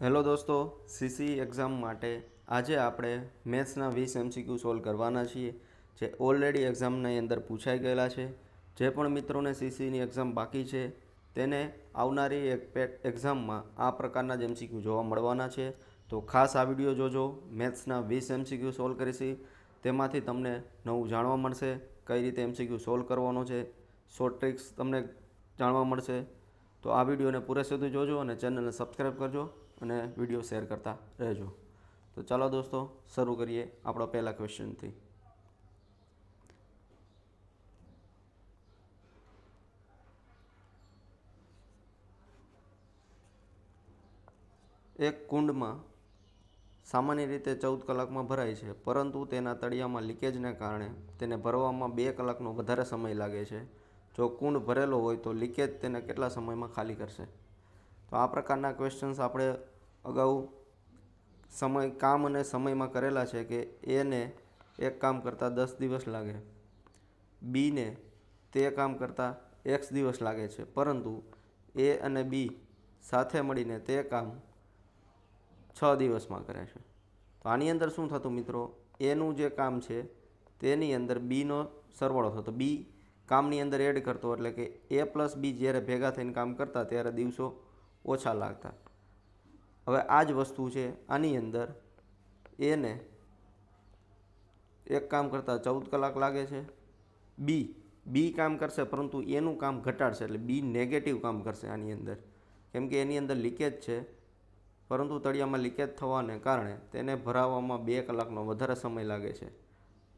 Hello દોસ્તો, CC exam માટે આજે આપણે મેથ્સના વીસ એમસીક્યુ સોલ્વ કરવાના છીએ, જે ઓલરેડી એક્ઝામની અંદર પૂછાઈ ગયેલા છે. જે પણ મિત્રોને સીસીની એક્ઝામ બાકી છે, તેને આવનારી એક એક્ઝામમાં આ પ્રકારના જ એમસીક્યુ જોવા મળવાના છે. તો ખાસ આ વીડિયો જોજો, મેથ્સના વીસ એમસીક્યુ સોલ્વ કરીશી. તેમાંથી તમને નવું જાણવા મળશે કઈ રીતે એમસીક્યુ સોલ્વ કરવાનો છે. શોર્ટ ટ્રિક્સ તમને જાણવા મળશે. તો આ વિડીયોને પૂરે સુધી જોજો અને ચેનલને સબસ્ક્રાઈબ કરજો. અને વીડિયો શેર કરતા રહેજો. તો ચાલો દોસ્તો, શરૂ કરીએ આપણો પહેલા ક્વેશ્ચનથી એક કુંડમાં સામાન્ય રીતે ચૌદ કલાકમાં ભરાય છે, પરંતુ તેના તળિયામાં લીકેજને કારણે તેને ભરવામાં બે કલાકનો વધારે સમય લાગે છે. જો કુંડ ભરેલો હોય તો લીકેજ તેને કેટલા સમયમાં ખાલી કરશે? તો આ પ્રકારના ક્વેશ્ચન્સ આપણે અગાઉ સમય, કામ અને સમયમાં કરેલા છે કે એને એક કામ કરતાં દસ દિવસ લાગે બીને તે કામ કરતાં એક્સ દિવસ લાગે છે. પરંતુ એ અને બી સાથે મળીને તે કામ છ દિવસમાં કરે છે. તો આની અંદર શું થતું મિત્રો? એનું જે કામ છે, તેની અંદર બીનો સરવાળો થતો. બી કામની અંદર એડ કરતો એટલે કે એ પ્લસ બી જ્યારે ભેગા થઈને કામ કરતા, ત્યારે દિવસો ઓછા લાગતા. હવે આ જ વસ્તુ છે આની અંદર. એને એક કામ કરતાં ચૌદ કલાક લાગે છે. બી બી કામ કરશે પરંતુ એનું કામ ઘટાડશે એટલે બી નેગેટિવ કામ કરશે આની અંદર. કેમ કે એની અંદર લીકેજ છે. પરંતુ તળિયામાં લીકેજ થવાને કારણે તેને ભરાવવામાં બે કલાકનો વધારે સમય લાગે છે.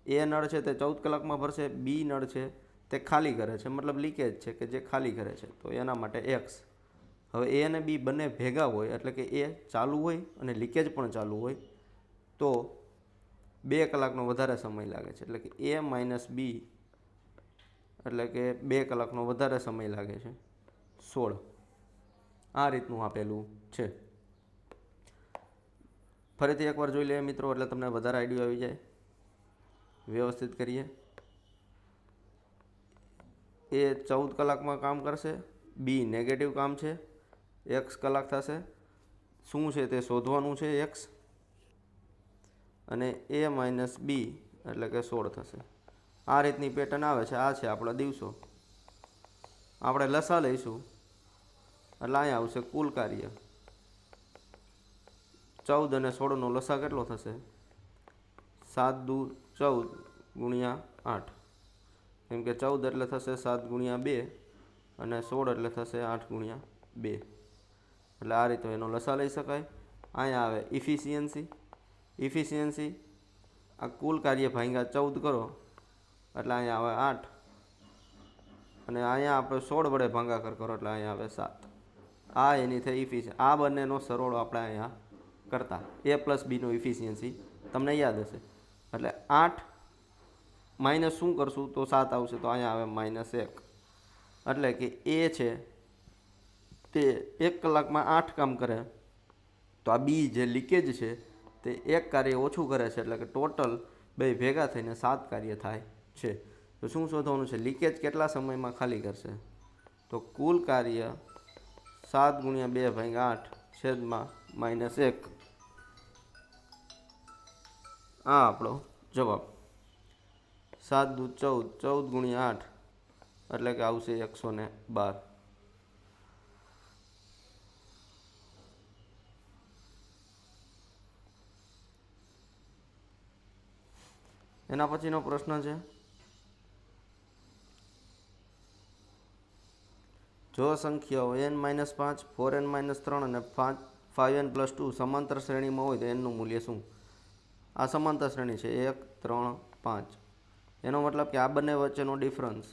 એ નળ છે તે ચૌદ કલાકમાં ભરશે, બી નળ છે તે ખાલી કરે છે. મતલબ લીકેજ છે કે જે ખાલી કરે છે. તો એના માટે એક્સ હવે એ અને બી બંને ભેગા હોય, એટલે કે એ ચાલુ હોય અને લીકેજ પણ ચાલુ હોય, તો બે કલાકનો વધારે સમય લાગે છે. એટલે કે એ માઇનસ બી એટલે કે બે કલાકનો વધારે સમય લાગે છે. સોળ. આ રીતનું આપેલું છે. ફરીથી એકવાર જોઈ લઈએ મિત્રો, એટલે તમને વધારે આઈડિયો આવી જાય. વ્યવસ્થિત કરીએ. એ ચૌદ કલાકમાં કામ કરશે બી નેગેટિવ કામ છે. એક્સ કલાક થશે. શું છે તે શોધવાનું છે એક્સ અને એ માઇનસ બી એટલે કે સોળ થશે. આ રીતની પેટર્ન આવે છે. આ છે આપણા દિવસો. આપણે લસા લઈશું. એટલે અહીંયા આવશે કુલ કાર્ય. ચૌદ અને સોળનો લસા કેટલો થશે? સાત દુ ચૌદ ગુણ્યા આઠ. કેમ કે ચૌદ એટલે થશે સાત ગુણ્યા બે અને સોળ એટલે થશે આઠ ગુણ્યા બે. એટલે આ રીતે એનો લસા લઈ શકાય. અહીંયા આવે ઇફિશિયન્સી ઇફિશિયન્સી આ કુલ કાર્ય ભાંગ્યા ચૌદ કરો. એટલે અહીંયા આવે આઠ. અને અહીંયા આપણે સોળ વડે ભાંગાકર કરો એટલે અહીંયા આવે સાત. આ એની થઈ ઇફિશિયન્સી આ બંનેનો સરોળો આપણે અહીંયા કરતા. એ પ્લસ બીનો ઇફિશિયન્સી તમને યાદ હશે. એટલે આઠ માઇનસ શું કરશું? તો સાત આવશે તો અહીંયા આવે માઇનસ એક. એટલે કે એ છે તે એક કલાકમાં આઠ કામ કરે. તો આ બી જે લીકેજ છે, તે એક કાર્ય ઓછું કરે છે, એટલે કે ટોટલ બે ભેગા થઈને સાત કાર્ય થાય છે. તો શું શોધવાનું છે? લીકેજ કેટલા સમયમાં ખાલી કરશે? તો કુલ કાર્ય સાત ગુણ્યા બે ભાઈ આઠ છેદમાં માઇનસ એક. આ આપણો જવાબ. સાત દુ ચૌદ ચૌદ ગુણ્યા આઠ, એટલે કે આવશે એકસો ને બાર. એના પછીનો પ્રશ્ન છે. જો સંખ્યાઓ એન માઇનસ પાંચ ફોર એન માઇનસ ત્રણ અને પાંચ ફાઇવ એન પ્લસ ટુ સમાંતર શ્રેણીમાં હોય તો એનનું મૂલ્ય શું? આ સમાંતર શ્રેણી છે. એક, ત્રણ, પાંચ. એનો મતલબ કે આ બંને વચ્ચેનો ડિફરન્સ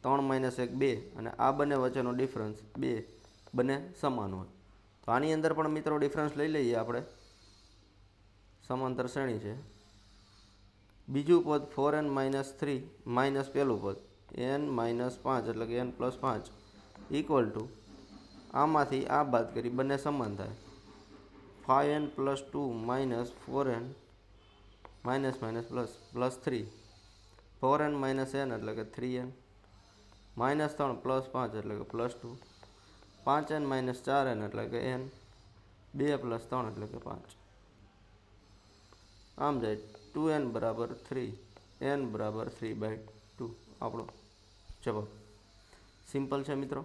ત્રણ માઇનસ એક, બે અને આ બંને વચ્ચેનો ડિફરન્સ બે બંને સમાન હોય. તો આની અંદર પણ મિત્રો ડિફરન્સ લઈ લઈએ આપણે. સમાંતર શ્રેણી છે. બીજું પદ four n minus three minus પહેલું પદ. એન માઇનસ પાંચ એટલે કે એન પ્લસ પાંચ ઇક્વલ ટુ આમાંથી આ બાદ કરી બંને સમાન થાય. Five n plus two minus four n minus minus plus plus three four n minus n એટલે કે થ્રી એન માઇનસ ત્રણ પ્લસ પાંચ એટલે કે પ્લસ ટુ પાંચ એન માઇનસ ચાર એન એટલે કે એન બે પ્લસ ત્રણ એટલે કે પાંચ. આમ જાય. ટુ એન બરાબર થ્રી એન બરાબર થ્રી બાય ટુ આપણો જવાબ. સિમ્પલ છે મિત્રો.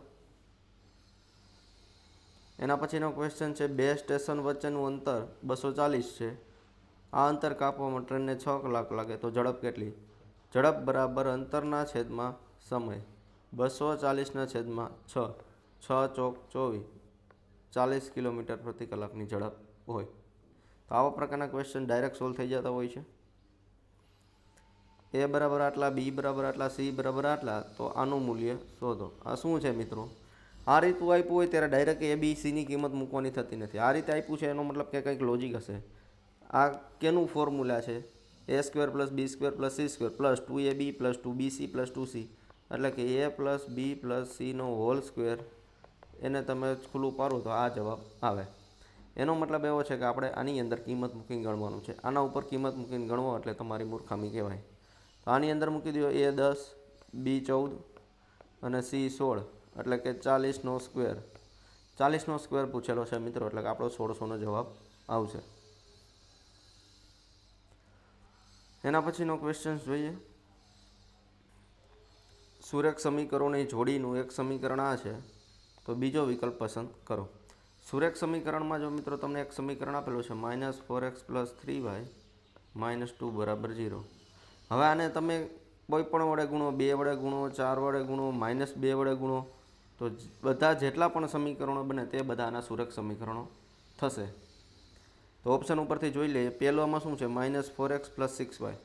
એના પછીનો ક્વેશ્ચન છે, બે સ્ટેશન વચ્ચેનું અંતર બસો ચાલીસ છે. આ અંતર કાપવામાં ટ્રેનને છ કલાક લાગે, તો ઝડપ કેટલી? ઝડપ બરાબર અંતરના છેદમાં સમય. બસો ચાલીસના છેદમાં છ. છ ચોક ચોવીસ. ચાલીસ કિલોમીટર પ્રતિ કલાકની ઝડપ હોય. તો આવા પ્રકારના ક્વેશ્ચન ડાયરેક્ટ સોલ્વ થઈ જતા હોય છે. એ બરાબર આટલા, બી બરાબર આટલા, સી બરાબર આટલા, તો આનું મૂલ્ય શોધો. આ શું છે મિત્રો? આ રીતું આપ્યું હોય ત્યારે ડાયરેક્ટ એ, બી સીની કિંમત મૂકવાની થતી નથી. આ રીતે આપ્યું છે એનો મતલબ કે કંઈક લોજિક હશે. આ કેનું ફોર્મ્યુલા છે? A square plus b square plus c square plus two a b plus two b c plus two c એટલે કે એ પ્લસ બી પ્લસ સીનો હોલ સ્ક્વેર એને તમે ખુલ્લું પાડો તો આ જવાબ આવે. એનો મતલબ એવો છે કે આપણે આની અંદર કિંમત મૂકીને ગણવાનું છે. આના ઉપર કિંમત મૂકીને ગણવો એટલે તમારી મૂર્ખામી કહેવાય. આની અંદર મૂકી દો એ દસ, બી ચૌદ અને સી સોળ. એટલે કે ચાલીસનો સ્ક્વેર. ચાલીસનો સ્ક્વેર પૂછેલો છે મિત્રો, એટલે કે આપણો સોળસોનો જવાબ આવશે. એના પછીનો ક્વેશ્ચન જોઈએ. સુરેખ સમીકરણોની જોડીનું એક સમીકરણ આ છે, તો બીજો વિકલ્પ પસંદ કરો. સુરેખ સમીકરણમાં જો મિત્રો તમને એક સમીકરણ આપેલું છે, minus four x plus three y minus two બરાબર ઝીરો. હવે આને તમે કોઈ પણ વડે ગુણો, બે વડે ગુણો, ચાર વડે ગુણો માઇનસ બે વડે ગુણો, તો બધા જેટલા પણ સમીકરણો બને તે બધા આના સુરેખ સમીકરણો થશે. તો ઓપ્શન ઉપરથી જોઈ લઈએ. પહેલામાં શું છે? Minus four x plus six y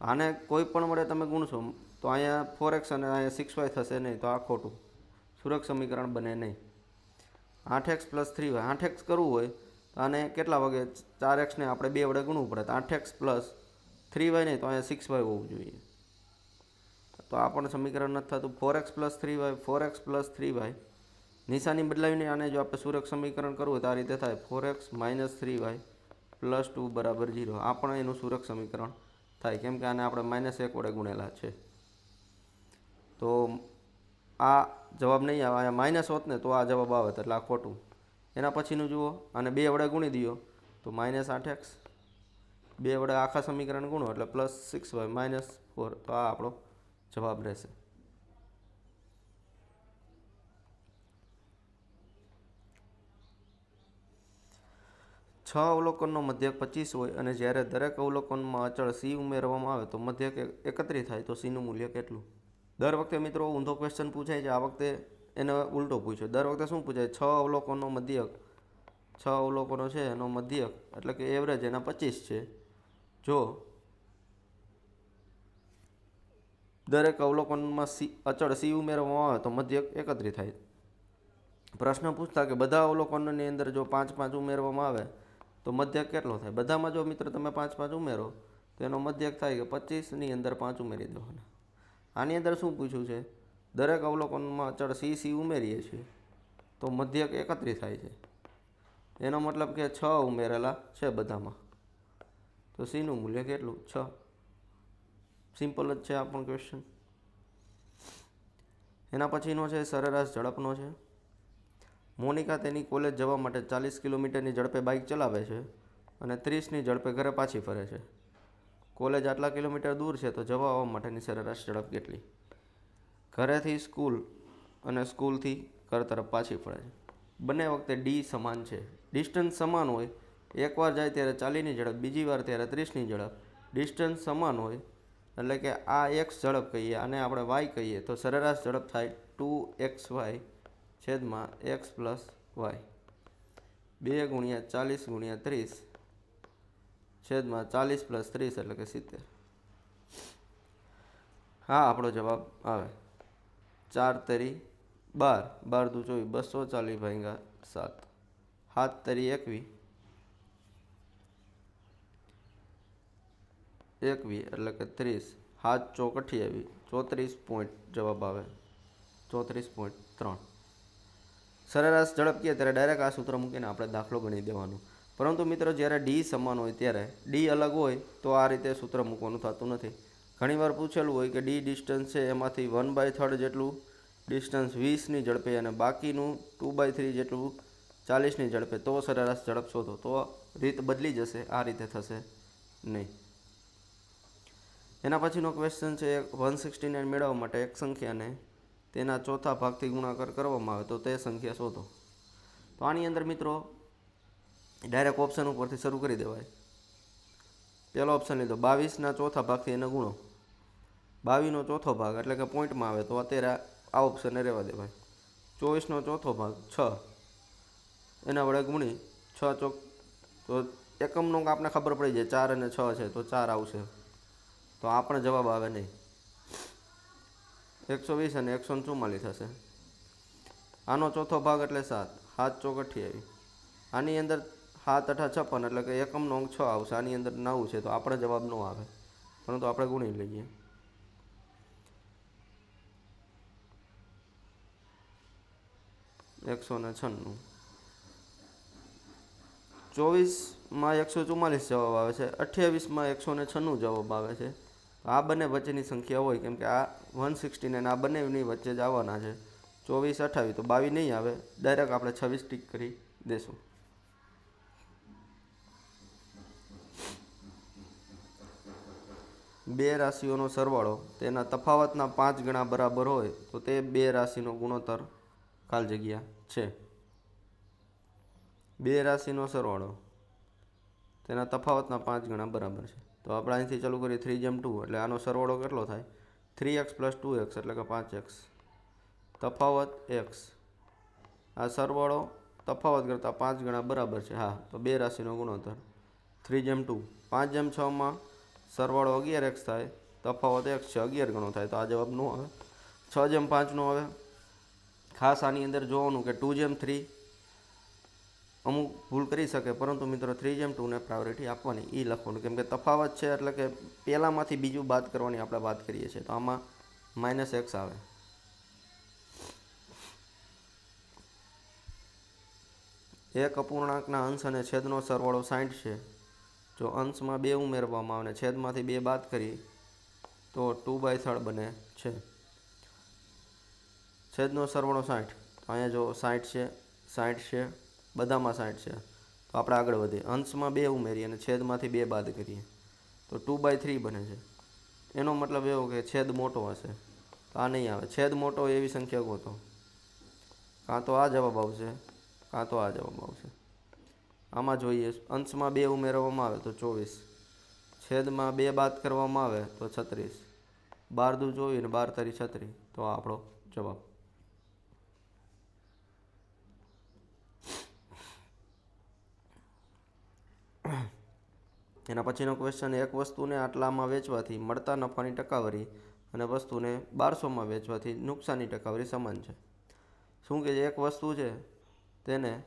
આને કોઈ પણ વડે તમે ગુણશો, તો અહીંયા ફોર એક્સ અને અહીંયા સિક્સ વાય થશે નહીં, તો આ ખોટું. સુરક્ષ સમીકરણ બને નહીં. આઠ એક્સ પ્લસ થ્રી વાય આઠ એક્સ કરવું હોય, તો આને કેટલા વાગે? ચાર એક્સને આપણે બે વડે ગુણવું પડે, તો આઠ એક્સ પ્લસ થ્રી વાય નહીં તો અહીંયા સિક્સ વાય હોવું જોઈએ. તો આ પણ સમીકરણ નથી થતું. Four x plus three y four x plus three y નિશાની બદલાવીને આને જો આપણે સુરક્ષ સમીકરણ કરવું તો આ રીતે થાય. Four x minus three y plus two બરાબર ઝીરો આ પણ એનું સુરક્ષ સમીકરણ થાય. કેમ કે આને આપણે માઇનસ એક વડે ગુણેલા છે. તો આ જવાબ નહીં આવે. અહીંયા માઇનસ હોત ને, તો આ જવાબ આવે, એટલે આ ખોટું. એના પછીનું જુઓ. અને બે વડે ગુણી દો. તો માઇનસ આઠ એક્સ બે વડે આખા સમીકરણ ગુણો એટલે plus six y minus four તો આ આપણો જવાબ રહેશે. છ અવલોકનનો મધ્યક પચીસ હોય અને જ્યારે દરેક અવલોકનમાં અચળ સી ઉમેરવામાં આવે તો મધ્યક એકત્રિત થાય, તો સીનું મૂલ્ય કેટલું? દર વખતે મિત્રો ઊંધો ક્વેશ્ચન પૂછાય છે, આ વખતે એને ઉલટો પૂછ્યો. દર વખતે શું પૂછાય? છ અવલોકનનો મધ્યક. છ અવલોકનો છે, એનો મધ્યક. એટલે કે એવરેજ એના પચીસ છે. જો દરેક અવલોકનમાં સી, અચળ સી ઉમેરવામાં આવે તો મધ્યક એકત્રિત થાય. પ્રશ્ન પૂછતા કે બધા અવલોકનોની અંદર જો પાંચ પાંચ ઉમેરવામાં આવે તો મધ્યક કેટલો થાય? બધામાં જો મિત્ર તમે પાંચ પાંચ ઉમેરો તો એનો મધ્યક થાય કે પચીસની અંદર પાંચ ઉમેરી દેવાના. આની અંદર શું પૂછ્યું છે? દરેક અવલોકનમાં અચળ સી સી ઉમેરીએ છીએ તો મધ્યક એકત્રિત થાય છે. એનો મતલબ કે છ ઉમેરેલા છે બધામાં. તો સીનું મૂલ્ય કેટલું? છ. સિમ્પલ જ છે આ પણ ક્વેશ્ચન એના પછીનો છે સરેરાશ ઝડપનો છે. મોનિકા તેની કોલેજ જવા માટે ચાલીસ કિલોમીટરની ઝડપે બાઇક ચલાવે છે અને ત્રીસની ઝડપે ઘરે પાછી ફરે છે. કોલેજ આટલા કિલોમીટર દૂર છે તો જવા આવવા માટેની સરેરાશ ઝડપ કેટલી? ઘરેથી સ્કૂલ અને સ્કૂલથી ઘર તરફ પાછી ફરે છે. બંને વખતે ડી સમાન છે. ડિસ્ટન્સ સમાન હોય એકવાર જાય ત્યારે ચાલીની ઝડપ, બીજી વાર ત્યારે ત્રીસની ઝડપ. ડિસ્ટન્સ સમાન હોય, એટલે કે આ એક્સ ઝડપ કહીએ અને આપણે વાય કહીએ તો સરેરાશ ઝડપ થાય ટુ એક્સ વાય છેદમાં એક્સ પ્લસ વાય. બે ગુણ્યા ચાલીસ ગુણ્યા ત્રીસ છેદમાં ચાલીસ પ્લસ ત્રીસ એટલે કે સિત્તેર. હા, આપણો જવાબ આવે. ચાર તરી બાર. બાર દુ ચોવીસ, બસો ચાલીસ ભાગ્યા સાત. હાથ તરી એકવી એકવી એટલે કે ત્રીસ, હાથ ચોક અઠ્યાવીસ ચોત્રીસ પોઈન્ટ જવાબ આવે. ચોત્રીસ પોઈન્ટ ત્રણ. સરેરાશ ઝડપ કહે ત્યારે ડાયરેક્ટ આ સૂત્ર મૂકીને આપણે દાખલો ગણી દેવાનું. પરંતુ મિત્રો જ્યારે ડી સમાન હોય ત્યારે ડી અલગ હોય તો આ રીતે સૂત્ર મૂકવાનું થતું નથી. ઘણીવાર પૂછેલું હોય કે ડી ડિસ્ટન્સ છે એમાંથી વન બાય થર્ડ જેટલું ડિસ્ટન્સ વીસની ઝડપે અને બાકીનું ટુ બાય થ્રી જેટલું ચાલીસની ઝડપે. તો સરેરાશ ઝડપ શોધો. તો રીત બદલી જશે. આ રીતે થશે નહીં. એના પછીનો ક્વેશ્ચન છે વન સિક્સટી નાઇન મેળવવા માટે એક સંખ્યાને તેના ચોથા ભાગથી ગુણાકાર કરવામાં આવે તો તે સંખ્યા શોધો. તો આની અંદર મિત્રો ડાયરેક્ટ ઓપ્શન ઉપરથી શરૂ કરી દેવાય. પહેલો ઓપ્શન લીધો, બાવીસના ચોથા ભાગથી એને ગુણો. બાવીસનો ચોથો ભાગ એટલે કે પોઈન્ટમાં આવે તો અત્યારે આ ઓપ્શનને રહેવા દેવાય. ચોવીસનો ચોથો ભાગ, છ. એના વડે ગુણી, છ ચોક તો એકમનો આપણે ખબર પડી જાય, ચાર અને છ છે, તો ચાર આવશે. તો આ પણ જવાબ આવે નહીં. એકસો વીસ અને એકસો ચુમ્માલીસ થશે આનો ચોથો ભાગ એટલે સાત. હાથ ચોક અઠ્યાવીસ આની અંદર હાથ અઠા છપ્પન એટલે કે એકમનો અંક છ આવશે. આની અંદર નવું છે તો આપણે જવાબ ન આવે. પરંતુ આપણે ગુણી લઈએ. એકસો ને છન્નું. ચોવીસમાં એકસો ચુમ્માલીસ જવાબ આવે છે. અઠ્યાવીસમાં એકસો ને છન્નું જવાબ આવે છે. આ બંને વચ્ચેની સંખ્યા હોય, કેમ કે આ વન સિક્સટી નાઇન આ બંનેની વચ્ચે જ આવવાના છે. ચોવીસ અઠ્ઠાવીસ તો બાવીસ નહીં આવે. ડાયરેક્ટ આપણે છવ્વીસ ટીક કરી દેશું. બે રાશિઓનો સરવાળો, તેના તફાવતના પાંચ ગણા બરાબર હોય, તો તે બે રાશિનો ગુણોત્તર ખાલ જગ્યા છે. બે રાશિનો સરવાળો, તેના તફાવતના પાંચ ગણા બરાબર છે. તો આપણે અહીંથી ચાલુ કરીએ થ્રી જેમ ટુ એટલે આનો સરવાળો કેટલો થાય? Three x plus two x એટલે કે પાંચ એક્સ તફાવત એક્સ આ સરવાળો તફાવત કરતાં પાંચ ગણા બરાબર છે. હા, તો બે રાશિનો ગુણોત્તર. થ્રી જેમ ટુ પાંચ જેમ છમાં સરવાળો અગિયાર એક્સ થાય, તફાવત એક્સ છે, અગિયાર ગણો થાય. તો આ જવાબ નો આવે. છ જેમ પાંચનો આવે. ખાસ આની અંદર જોવાનું કે ટુ જેમ થ્રી અમુક ભૂલ કરી શકે, પરંતુ મિત્રો થ્રી જેમ ટુને પ્રાયોરિટી આપવાની એ લખવાનું. કેમ કે તફાવત છે એટલે કે પહેલાંમાંથી બીજું બાદ કરવાની આપણે વાત કરીએ છીએ. તો આમાં માઇનસ એક્સ આવે. એક અપૂર્ણાંકના અંશ અને છેદનો સરવાળો સાઠ છે. જો અંશમાં બે ઉમેરવામાં આવે અને છેદમાંથી બે બાદ કરી, તો ટુ બાય થર્ડ બને છે. છેદનો સરવાળો સાઠ અહીંયા જો સાઠ છે સાઠ છે. બધામાં સાઠ છે. તો આપણે આગળ વધીએ. અંશમાં બે ઉમેરીએ અને છેદમાંથી બે બાદ કરીએ. તો ટુ બાય થ્રી બને છે. એનો મતલબ એવો કે છેદ મોટો હશે. તો આ નહીં આવે. છેદ મોટો એવી સંખ્યા ગોતો. કાં તો આ જવાબ આવશે, કાં તો આ જવાબ આવશે. આમાં જોઈએ, અંશમાં બે ઉમેરવામાં આવે તો ચોવીસ. છેદમાં બે બાદ કરવામાં આવે તો છત્રીસ. બાર દુ જોઈને બાર તારી છત્રીસ તો આપણો જવાબ એના પછીનો ક્વેશ્ચન એક વસ્તુને આટલામાં વેચવાથી મળતા નફાની ટકાવારી અને વસ્તુને બારસોમાં વેચવાથી નુકસાનની ટકાવારી સમાન છે. શું કે એક વસ્તુ છે, તેને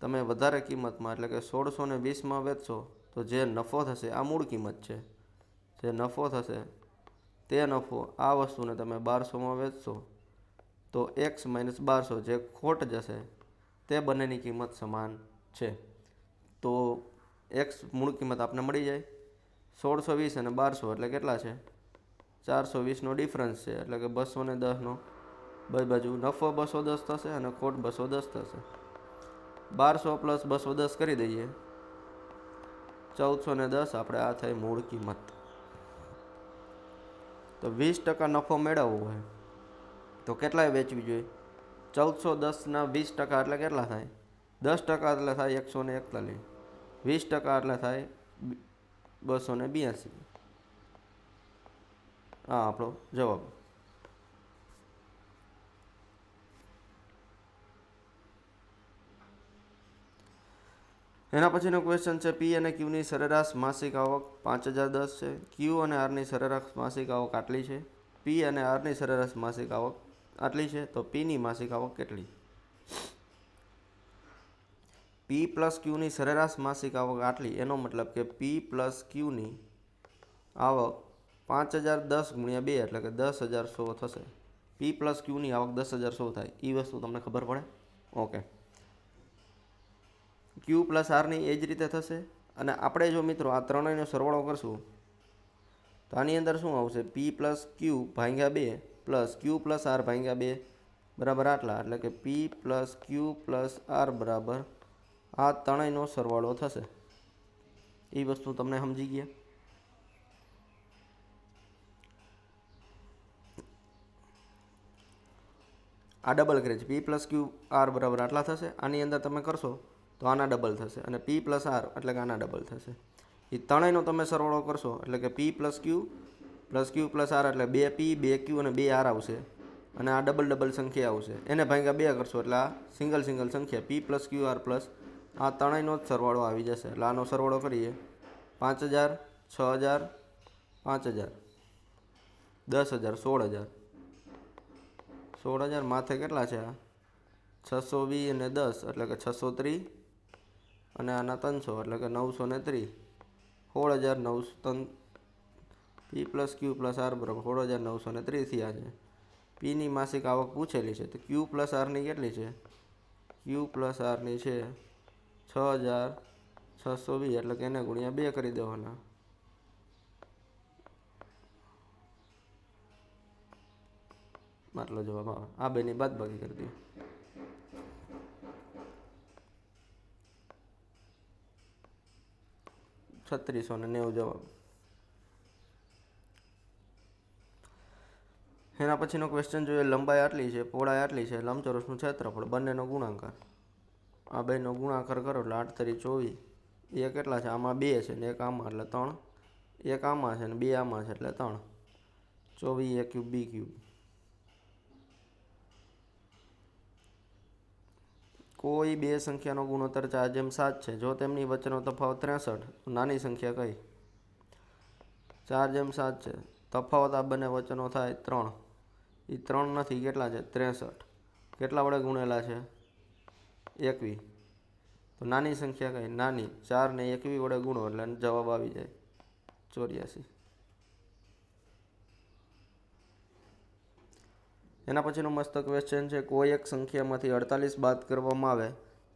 તમે વધારે કિંમતમાં એટલે કે સોળસો ને વીસમાં વેચશો, તો જે નફો થશે આ મૂળ કિંમત છે. જે નફો થશે, તે નફો આ વસ્તુને તમે બારસોમાં વેચશો, તો એક્સ માઇનસ બારસો જે ખોટ જશે, તે બંનેની કિંમત સમાન છે. તો એક્સ મૂળ કિંમત આપણને મળી જાય. સોળસો વીસ અને બારસો એટલે કેટલા છે? ચારસો વીસનો ડિફરન્સ છે, એટલે કે બસો ને દસનો બધી બાજુ નફો બસો દસ થશે અને ખોટ બસો દસ થશે. બારસો પ્લસ બસો દસ કરી દઈએ. ચૌદસો ને દસ આપણે આ થઈ મૂળ કિંમત. તો વીસ ટકા નફો મેળવવો હોય, તો કેટલાય વેચવી જોઈએ? ચૌદસો દસના વીસ ટકા એટલે કેટલા થાય? દસ ટકા એટલે થાય એકસો ને એકતાલીસ. વીસ ટકા એટલે થાય બસો ને બ્યાસી. આ આપણો જવાબ. એના પછીનો ક્વેશ્ચન છે પી અને ક્યુની સરેરાશ માસિક આવક પાંચ હજાર દસ છે. ક્યુ અને આરની સરેરાશ માસિક આવક આટલી છે. પી અને આરની સરેરાશ માસિક આવક આટલી છે, તો પીની માસિક આવક કેટલી? પી પ્લસ ક્યુની સરેરાશ માસિક આવક આટલી, એનો મતલબ કે પી પ્લસ ક્યુની આવક પાંચ હજાર દસ ગુણ્યા બે, એટલે કે દસ હજાર સો થશે. પી પ્લસ ક્યુની આવક દસ હજાર સો થાય. એ વસ્તુ તમને ખબર પડે? ઓકે. ક્યુ પ્લસ આરની એ જ રીતે થશે. અને આપણે જો મિત્રો આ ત્રણેયનો સરવાળો કરશું, તો આની અંદર શું આવશે? પી પ્લસ ક્યુ ભાંગ્યા બે પ્લસ ક્યુ પ્લસ આર ભાંગ્યા બે, બરાબર આટલા. એટલે કે P plus Q plus R બરાબર આ ત્રણેયનો સરવાળો થશે. એ વસ્તુ તમને સમજી ગયા? આ ડબલ કરે છે પી પ્લસ ક્યુ આર બરાબર આટલા થશે. આની અંદર તમે કરશો તો આના ડબલ થશે અને પી પ્લસ આર એટલે કે આના ડબલ થશે. એ ત્રણેયનો તમે સરવાળો કરશો એટલે કે P plus Q plus Q plus R એટલે બે પી બે ક્યુ અને બે આર આવશે અને આ ડબલ ડબલ સંખ્યા આવશે. એને ભાગ્યા બે કરશો એટલે આ સિંગલ સિંગલ સંખ્યા P plus Q R plus આ ત્રણેયનો જ સરવાળો આવી જશે. એટલે આનો સરવાળો કરીએ. પાંચ હજાર, છ હજાર, પાંચ હજાર. દસ હજાર, સોળ હજાર. સોળ હજાર માથે કેટલા છે આ? છસો વીસ અને દસ, એટલે કે છસો ત્રીસ અને આના ત્રણસો, એટલે કે નવસો ને ત્રીસ. સોળ હજાર નવસો ત્રણ, P plus Q plus R બરાબર સોળ હજાર નવસો ને ત્રીસ થયા છે. પીની માસિક આવક પૂછેલી છે, તો ક્યુ પ્લસ આરની કેટલી છે? ક્યુ પ્લસ આરની છે છ હજાર છસો વીસ એટલે કે એને ગુણ્યા બે કરી દેવાના. આટલો જવાબ આવે. આ બેની બાદ બાકી કરી દઈએ. છત્રીસો ને નેવું જવાબ. એના પછીનો ક્વેશ્ચન જોઈએ, લંબાઈ આટલી છે, પહોળાઈ આટલી છે, લંબચોરસનું ક્ષેત્રફળ, બંનેનો ગુણાકાર. આ બેનો ગુણાકાર કરો એટલે આઠ તરી ચોવીસ. એ કેટલા છે, આમાં બે છે ને એક આમાં એટલે ત્રણ. એક આમાં છે ને બે આમાં છે એટલે ત્રણ. ચોવીસ એ ક્યુબ, બી ક્યુબ. કોઈ બે સંખ્યાનો ગુણોત્તર ચાર જેમ સાત છે. જો તેમની વચ્ચેનો તફાવત ત્રેસઠ નાની સંખ્યા કઈ? ચાર જેમ સાત છે. તફાવત આ બંને વચ્ચેનો થાય ત્રણ. એ ત્રણ નથી, કેટલા છે? ત્રેસઠ. કેટલા વડે ગુણેલા છે? એકવી. તો નાની સંખ્યા કઈ? નાની. ચાર ને એકવી વડે ગુણો એટલે જવાબ આવી જાય. ચોર્યાસી. એના પછીનો મસ્ત ક્વેશ્ચન છે, કોઈ એક સંખ્યામાંથી અડતાલીસ બાદ કરવામાં આવે,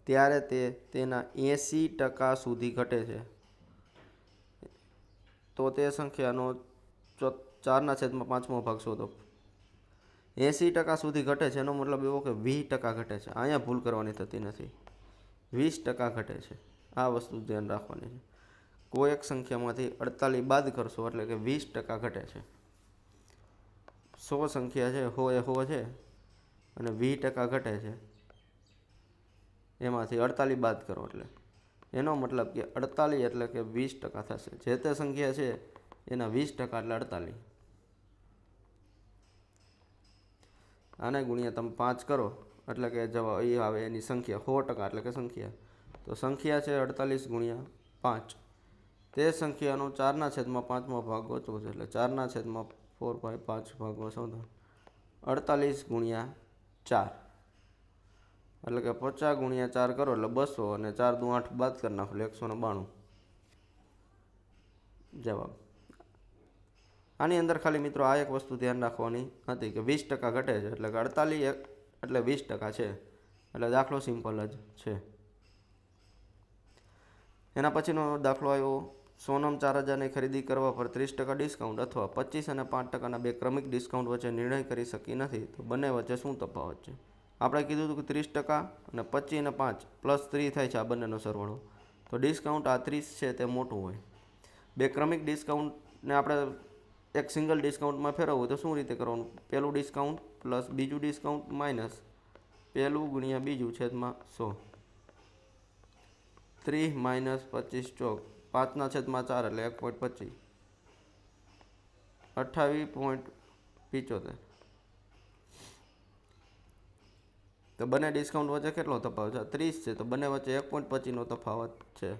ત્યારે તે તેના એંસી ટકા સુધી ઘટે છે. તો તે સંખ્યાનો ચારના છેદમાં પાંચમો ભાગ શોધો. એંસી ટકા સુધી ઘટે છે, એનો મતલબ એવો કે વીસ ટકા ઘટે છે. અહીંયા ભૂલ કરવાની થતી નથી. વીસ ટકા ઘટે છે. આ વસ્તુ ધ્યાન રાખવાની છે. કોઈ એક સંખ્યામાંથી અડતાલીસ બાદ કરશો એટલે કે વીસ ટકા ઘટે છે. સો સંખ્યા છે, હો એ હો છે અને વીસ ટકા ઘટે છે. એમાંથી અડતાલીસ બાદ કરો એટલે. એનો મતલબ કે અડતાલીસ એટલે કે વીસ ટકા થશે. જે તે સંખ્યા છે, એના વીસ ટકા એટલે અડતાલીસ. આને ગુણ્યા તમે પાંચ કરો, એટલે કે જવા એ આવે એની સંખ્યા, સો ટકા એટલે કે સંખ્યા. તો સંખ્યા છે અડતાલીસ ગુણ્યા પાંચ. તે સંખ્યાનો ચારના છેદમાં પાંચમો ભાગ ગોતવો છે, એટલે ચારના છેદમાં ફોર ફાઇવ પાંચ ભાગમાં શોધો અડતાલીસ ગુણ્યા ચાર. એટલે કે પચાસ ગુણ્યા ચાર કરો, એટલે બસો, અને ચાર દુ આઠ બાદ કરી નાખો એકસો ને બાણું. જવાબ. આની અંદર ખાલી મિત્રો આ એક વસ્તુ ધ્યાન રાખવાની હતી કે વીસ ટકા ઘટે છે, એટલે કે અડતાલીસ એક, એટલે વીસ ટકા છે. એટલે દાખલો સિમ્પલ જ છે. એના પછીનો દાખલો આવ્યો, સોનમ ચાર હજારની ખરીદી કરવા પર ત્રીસ ટકા ડિસ્કાઉન્ટ અથવા પચીસ અને પાંચ ટકાના બે ક્રમિક ડિસ્કાઉન્ટ વચ્ચે નિર્ણય કરી શકી નથી, તો બંને વચ્ચે શું તફાવત છે? આપણે કીધું હતું કે ત્રીસ ટકા અને પચીસ અને પાંચ પ્લસ થ્રી થાય છે આ બંનેનો સરવાળો. તો ડિસ્કાઉન્ટ આ ત્રીસ છે તે મોટું હોય. બે ક્રમિક ડિસ્કાઉન્ટને આપણે એક સિંગલ ડિસ્કાઉન્ટમાં ફેરવવું તો શું રીતે કરવાનું? પહેલું ડિસ્કાઉન્ટ પ્લસ બીજું ડિસ્કાઉન્ટ માઇનસ પહેલું ગુણ્યા બીજું છેદમાં સો. ત્રીસ માઇનસ પચીસ ચોક. પાંચના છેદમાં ચાર એટલે એક પોઈન્ટ પચીસ. અઠ્ઠાવીસ પોઈન્ટ પિચોતેર. તો બંને ડિસ્કાઉન્ટ વચ્ચે કેટલો તફાવત છે? ત્રીસ છે. તો બંને વચ્ચે એક પોઈન્ટ પચીસનો તફાવત છે.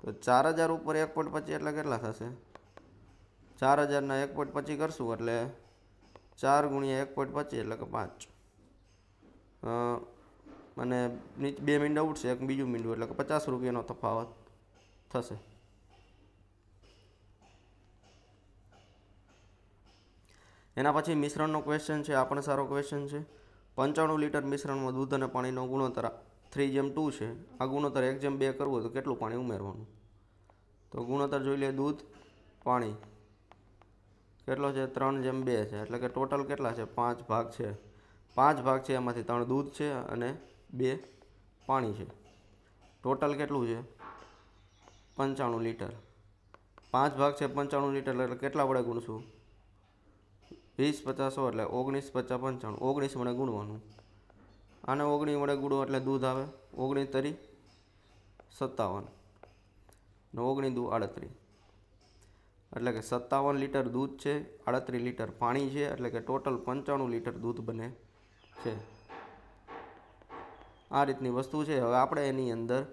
તો ચાર હજાર ઉપર એક પોઈન્ટ પચીસ એટલે કેટલા થશે? ચાર હજારના એક પોઈન્ટ પચીસ કરશું એટલે ચાર ગુણ્યા એક પોઈન્ટ પચીસ એટલે કે પાંચ. અને નીચે બે મીંડા ઉઠશે એક બીજું મીંડું, એટલે કે પચાસ રૂપિયાનો તફાવત થશે. એના પછી મિશ્રણનો ક્વેશ્ચન છે, આ પણ સારો ક્વેશ્ચન છે. પંચાણું લીટર મિશ્રણમાં દૂધ અને પાણીનો ગુણોત્તર થ્રી જેમ ટુ છે. આ ગુણોત્તર એક જેમ બે કરવું તો કેટલું પાણી ઉમેરવાનું? તો ગુણોત્તર જોઈ લે દૂધ, પાણી. કેટલો છે? ત્રણ જેમ બે છે. એટલે કે ટોટલ કેટલા છે? પાંચ ભાગ છે. પાંચ ભાગ છે, એમાંથી ત્રણ દૂધ છે અને બે પાણી છે. ટોટલ કેટલું છે? પંચાણું લીટર. પાંચ ભાગ છે પંચાણું લીટર, એટલે કેટલા વડે ગુણશું? વીસ પચાસ સો એટલે ઓગણીસ પચાસ પંચાણું. ઓગણીસ વડે ગુણવાનું. આને ઓગણીસ વડે ગુણો એટલે દૂધ આવે ઓગણીસ તરી સત્તાવન. ને ઓગણીસ દૂ આડત્રીસ. એટલે કે સત્તાવન લીટર દૂધ છે, આડત્રીસ લીટર પાણી છે, એટલે કે ટોટલ પંચાણું લીટર દૂધ બને છે. આ રીતની વસ્તુ છે. હવે આપણે એની અંદર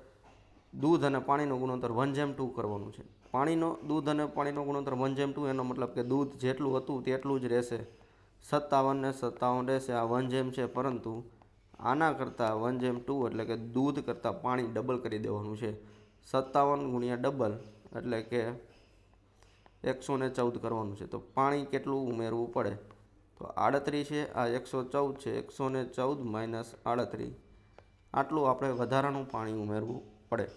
દૂધ અને પાણીનો ગુણોત્તર વન જેમ ટુ કરવાનું છે. પાણીનો, દૂધ અને પાણીનો ગુણોત્તર વન જેમ ટુ એનો મતલબ કે દૂધ જેટલું હતું તેટલું જ રહેશે. સત્તાવન ને સત્તાવન રહેશે, આ વન જેમ છે, પરંતુ આના કરતાં વન જેમ ટુ એટલે કે દૂધ કરતાં પાણી ડબલ કરી દેવાનું છે. સત્તાવન ગુણ્યા ડબલ એટલે કે એકસો ને ચૌદ કરવાનું છે. તો પાણી કેટલું ઉમેરવું પડે? તો આડત્રીસ છે, આ એકસો ચૌદ છે, એકસો ને ચૌદ માઇનસ આડત્રીસ આટલું આપણે વધારાનું પાણી ઉમેરવું પડે.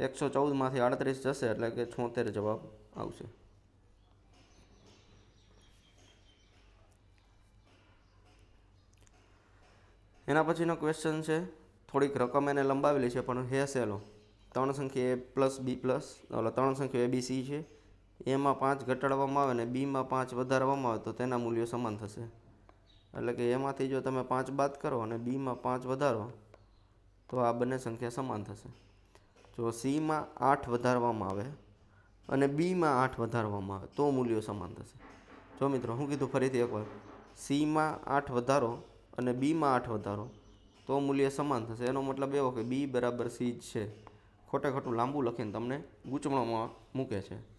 એકસો ચૌદમાંથી આડત્રીસ જશે એટલે કે છોતેર જવાબ આવશે. એના પછીનો ક્વેશ્ચન છે, થોડીક રકમ એને લંબાવેલી છે, પણ હે સેલો ત્રણ સંખ્યા એ પ્લસ બી પ્લસ ત્રણ સંખ્યા એ બી સી છે. એમાં પાંચ ઘટાડવામાં આવે ને બીમાં પાંચ વધારવામાં આવે તો તેના મૂલ્યો સમાન થશે. એટલે કે એમાંથી જો તમે પાંચ બાદ કરો અને બીમાં પાંચ વધારો, તો આ બંને સંખ્યા સમાન થશે. જો સીમાં આઠ વધારવામાં આવે અને બીમાં આઠ વધારવામાં આવે, તો મૂલ્યો સમાન થશે. જો મિત્રો, હું કીધું ફરીથી એકવાર, સીમાં આઠ વધારો અને બીમાં આઠ વધારો, તો મૂલ્ય સમાન થશે. એનો મતલબ એવો કે બી બરાબર સી જ છે. ખોટે ખોટું લાંબુ લખીને તમને ગૂંચવણમાં મૂકે છે.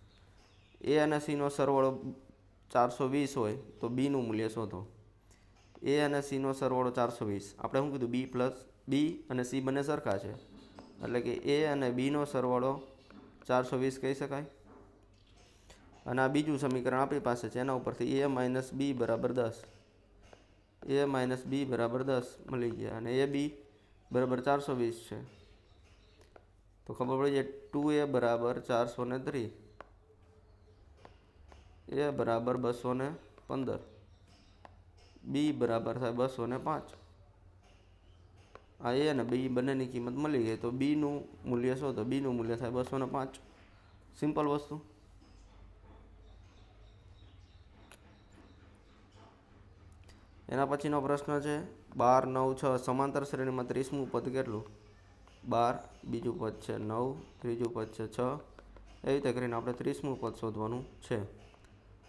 એ અને સીનો સરવાળો ચારસો વીસ હોય તો બીનું મૂલ્ય શોધો. એ અને સીનો સરવાળો ચારસો વીસ. આપણે શું કીધું? બી પ્લસ બી અને સી બંને સરખા છે. એટલે કે એ અને બીનો સરવાળો ચારસો વીસ કહી શકાય. અને આ બીજું સમીકરણ આપણી પાસે છે. એના ઉપરથી એ માઇનસ બી બરાબર દસ. એ માઇનસ બી બરાબર દસ મળી ગયા. અને એ બી બરાબર ચારસો વીસ છે. તો ખબર પડી જાય, ટુ એ બરાબર ચારસો ને ત્રીસ. એ બરાબર બસો ને પંદર. બી બરાબર થાય બસો ને પાંચ. આ એ અને બી બંનેની કિંમત મળી ગઈ તો બીનું મૂલ્ય શું તો બીનું મૂલ્ય થાય બસો ને પાંચ. સિમ્પલ વસ્તુ. એના પછીનો પ્રશ્ન છે, બાર, નવ, છ સમાંતર શ્રેણીમાં ત્રીસમું પદ કેટલું? બાર, બીજું પદ છે નવ, ત્રીજું પદ છે છ. એવી રીતે કરીને આપણે ત્રીસમું પદ શોધવાનું છે.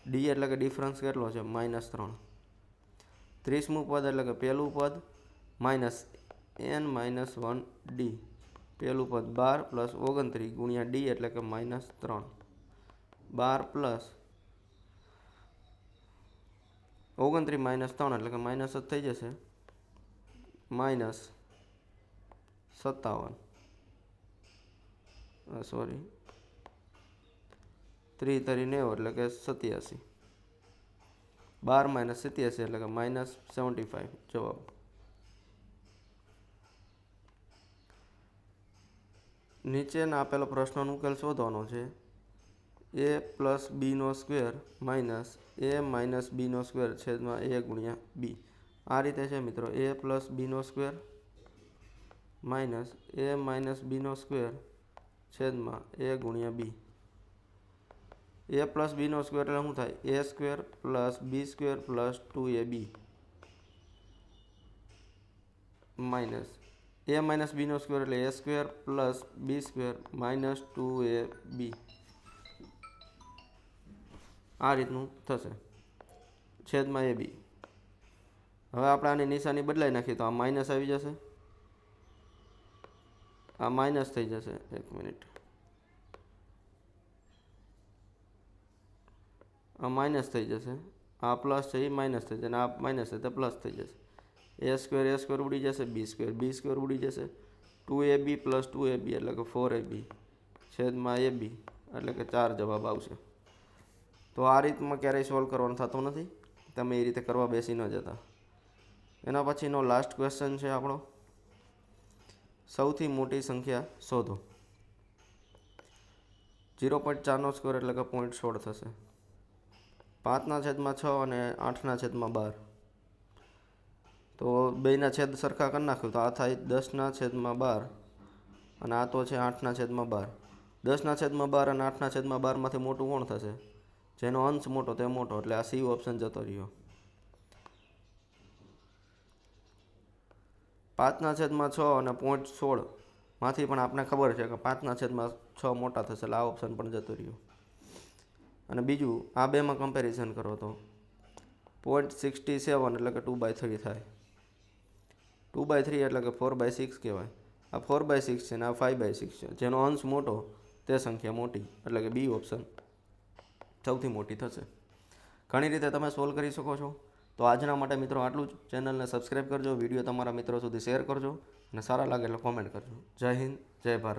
ડી એટલે કે ડિફરન્સ કેટલો છે? માઇનસ ત્રણ. ત્રીસમું પદ એટલે કે પહેલું પદ minus n minus one d પહેલું પદ બાર પ્લસ ઓગણત્રીસ ગુણ્યા ડી એટલે કે માઇનસ ત્રણ. બાર પ્લસ ઓગણત્રીસ માઇનસ ત્રણ એટલે કે માઇનસ જ થઈ જશે. માઇનસ સત્તાવન. સોરી ત્રી તરી નેવું એટલે કે સત્યાસી. બાર માઇનસ સત્યાસી એટલે કે માઇનસ સેવન્ટી ફાઇવ જવાબ. નીચેના આપેલો પ્રશ્નનો ઉકેલ શોધવાનો છે. એ પ્લસ બીનો સ્ક્વેર માઇનસ એ માઇનસ બીનો સ્ક્વેર છેદમાં એ ગુણ્યા બી. આ રીતે છે મિત્રો, એ પ્લસ બીનો સ્ક્વેર માઇનસ એ માઇનસ બીનો સ્ક્વેર છેદમાં એ ગુણ્યા બી. એ પ્લસ બીનો સ્ક્વેર એટલે શું થાય? A square plus b square plus two a b minus a minus Bino square એટલે a square plus b square minus two a b આ રીતનું થશે. છેદમાં એ બી હવે આપણે આની નિશાની બદલાઈ નાખીએ તો આ માઇનસ આવી જશે. આ માઇનસ થઈ જશે. એક મિનિટ. આ માઇનસ થઈ જશે. આ પ્લસ છે, એ માઇનસ થઈ જશે. અને આ માઇનસ છે, તો પ્લસ થઈ જશે. એ સ્ક્વેર એ સ્ક્વેર ઉડી જશે બી સ્ક્વેર બી સ્ક્વેર ઉડી જશે. Two a b plus two a b એટલે કે ફોર એ બી છેદમાં એ બી એટલે કે ચાર જવાબ આવશે. તો આ રીતમાં ક્યારેય સોલ્વ કરવાનું થતું નથી. તમે એ રીતે કરવા બેસી ન જતા. એના પછીનો લાસ્ટ ક્વેશ્ચન છે આપણો. સૌથી મોટી સંખ્યા શોધો. જીરો પોઈન્ટ ચારનો સ્કોર એટલે કે પોઈન્ટ સોળ થશે. પાંચના છેદમાં છ અને આઠના છેદમાં બાર. તો બેયના છેદ સરખા કરી નાખ્યું. તો આ થાય દસના છેદમાં બાર અને આ તો છે આઠના છેદમાં બાર. દસના છેદમાં બાર અને આઠના છેદમાં બારમાંથી મોટું કોણ થશે? જેનો અંશ મોટો તે મોટો. એટલે આ સી ઓપ્શન જતો રહ્યો. પાંચના છેદમાં છ અને પોઈન્ટ સોળમાંથી પણ આપણે ખબર છે કે પાંચના છેદમાં છ મોટા થશે. એટલે આ ઓપ્શન પણ જતો રહ્યો. અને બીજું, આ બેમાં કમ્પેરિઝન કરો તો. પોઈન્ટ સિક્સટી સેવન એટલે કે ટુ બાય થ્રી થાય. ટુ બાય થ્રી એટલે કે ફોર બાય સિક્સ કહેવાય. આ ફોર બાય સિક્સ છે ને આ ફાઇવ બાય સિક્સ છે. જેનો અંશ મોટો, તે સંખ્યા મોટી, એટલે કે બી ઓપ્શન સૌથી મોટી થશે. ઘણી રીતે તમે સોલ્વ કરી શકો છો. તો આજના માટે મિત્રો આટલું જ. ચેનલને સબસ્ક્રાઈબ કરજો વીડિયો તમારા મિત્રો સુધી શેર કરજો, અને સારા લાગે એટલે કોમેન્ટ કરજો. જય હિન્દ, જય ભારત.